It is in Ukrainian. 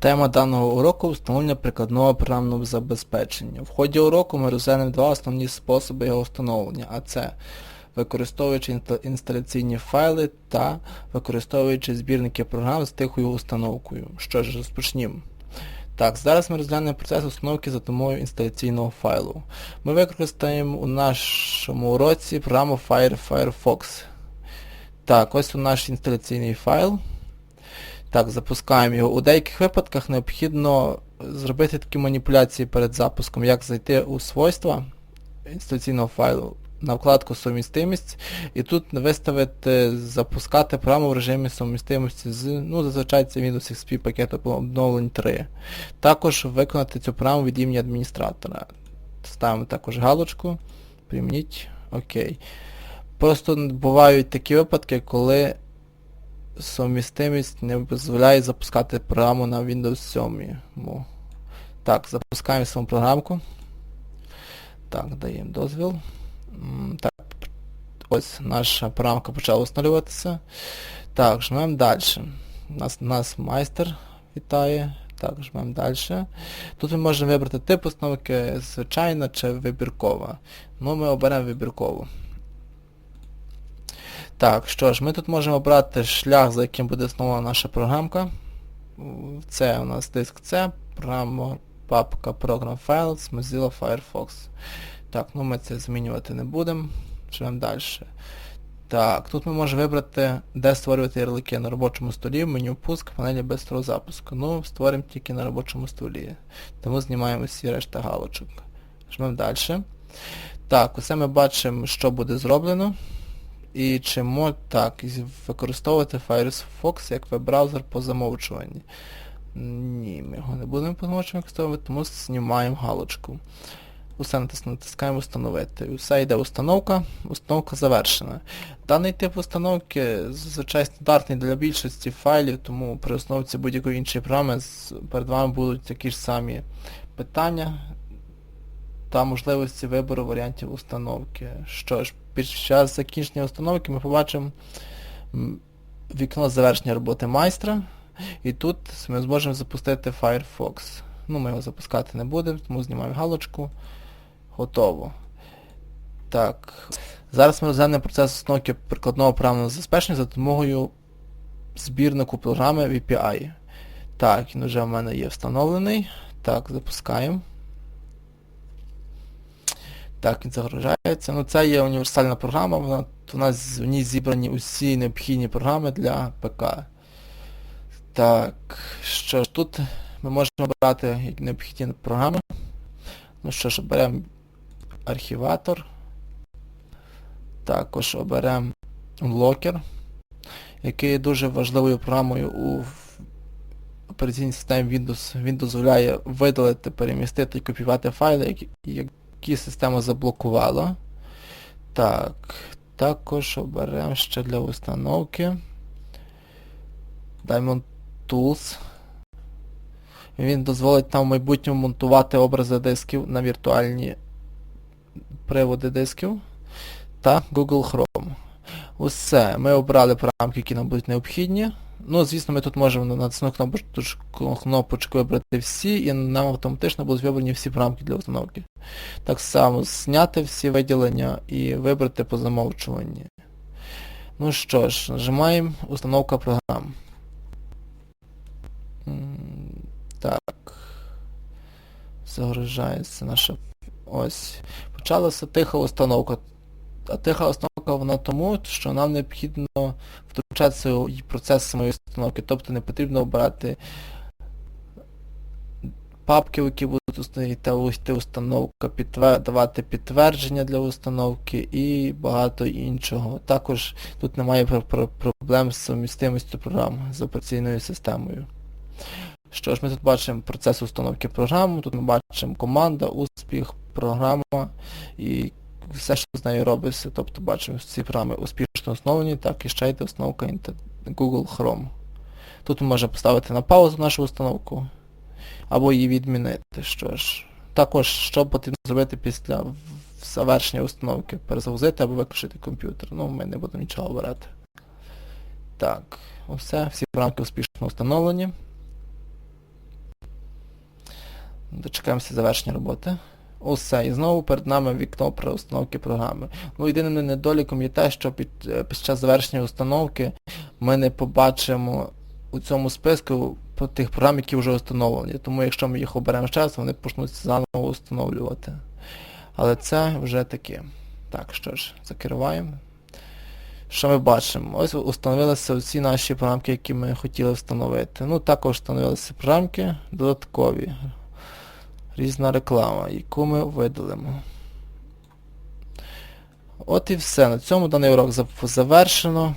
Тема даного уроку встановлення прикладного програмного забезпечення. В ході уроку ми розглянемо два основні способи його встановлення, а це використовуючи інсталяційні файли та використовуючи збірники програм з тихою установкою. Що ж, розпочнімо. Так, зараз ми розглянемо процес установки за допомогою інсталяційного файлу. Ми використаємо у нашому уроці програму Fire Firefox. Так, ось у наш інсталяційний файл. Так, запускаємо його. У деяких випадках необхідно зробити такі маніпуляції перед запуском, як зайти у свойства інсталяційного файлу на вкладку Сумістимість і тут виставити запускати програму в режимі сумістимості з, ну, зазвичай це Windows XP пакету обновлень 3. Також виконати цю програму від імені адміністратора. Ставимо також галочку. Примініть. Окей. Просто бувають такі випадки, коли сумістимість не дозволяє запускати програму на Windows 7. Мо. Так, запускаємо саму програмку. Так, даємо дозвіл. Так, ось наша програмка почала встановлюватися. Так, жмемо далі. Нас, нас майстер вітає. Так, жмемо далі. Тут ми можемо вибрати тип установки, звичайна чи вибіркова. Ну, ми оберемо вибіркову. Так, що ж, ми тут можемо обрати шлях, за яким буде встановлена наша програмка. Це у нас диск C, програма, папка Program Files, Mozilla Firefox. Так, ну ми це змінювати не будемо. Живемо далі. Так, тут ми можемо вибрати, де створювати ярлики на робочому столі, меню пуск, панелі без запуску. Ну, створимо тільки на робочому столі. Тому знімаємо всі решта галочок. Жмемо далі. Так, усе ми бачимо, що буде зроблено. І чи мо так, використовувати Firefox як веб-браузер по замовчуванні. Ні, ми його не будемо по замовчуванню використовувати, тому знімаємо галочку. Усе натис- натискаємо встановити. І все йде установка, установка завершена. Даний тип установки зазвичай стандартний для більшості файлів, тому при установці будь-якої іншої програми перед вами будуть такі ж самі питання та можливості вибору варіантів установки. Що ж, під час закінчення установки ми побачимо вікно завершення роботи майстра. І тут ми зможемо запустити Firefox. Ну, ми його запускати не будемо, тому знімаємо галочку. Готово. Так. Зараз ми розглянемо процес установки прикладного програмного забезпечення за допомогою збірнику програми VPI. Так, він вже в мене є встановлений. Так, запускаємо. Так, він загружається. Ну це є універсальна програма, вона, у нас в ній зібрані усі необхідні програми для ПК. Так, що ж, тут ми можемо обрати як необхідні програми. Ну що ж, оберемо архіватор. Також оберемо Unlocker, який є дуже важливою програмою у операційній системі Windows. Він дозволяє видалити, перемістити і копіювати файли, які, які система заблокувала. Так, також оберемо ще для установки. Diamond Tools. Він дозволить нам в майбутньому монтувати образи дисків на віртуальні приводи дисків та Google Chrome. Усе. Ми обрали програмки, які нам будуть необхідні. Ну, звісно, ми тут можемо натиснути кнопочку, кнопочку вибрати всі, і нам автоматично будуть вибрані всі програмки для установки. Так само зняти всі виділення і вибрати по замовчуванні. Ну що ж, нажимаємо установка програм. Так. Загружається наша. Ось. Почалася тиха установка. А тиха установка вона тому, що нам необхідно втручатися у процес самої установки. Тобто не потрібно обирати папки, які будуть установити установка, підтвер... давати підтвердження для установки і багато іншого. Також тут немає пр- пр- проблем з сумістимістю програм з операційною системою. Що ж, ми тут бачимо процес установки програми, тут ми бачимо команда, успіх, програма і все, що з нею робиться. Тобто бачимо, що ці програми успішно основані, так і ще йде установка Google Chrome. Тут ми можемо поставити на паузу нашу установку або її відмінити. Що ж, також що потрібно зробити після завершення установки, перезагрузити або виключити комп'ютер. Ну, ми не будемо нічого обирати. Так, все, всі програмки успішно встановлені. Дочекаємося завершення роботи. Усе, і знову перед нами вікно при установці програми. Ну, єдиним недоліком є те, що під, е, під час завершення установки ми не побачимо у цьому списку тих програм, які вже встановлені. Тому якщо ми їх оберемо ще раз, вони почнуть заново встановлювати. Але це вже таке. Так, що ж, закриваємо. Що ми бачимо? Ось установилися всі наші програмки, які ми хотіли встановити. Ну, також встановилися програмки додаткові. Різна реклама, яку ми видалимо. От і все. На цьому даний урок завершено.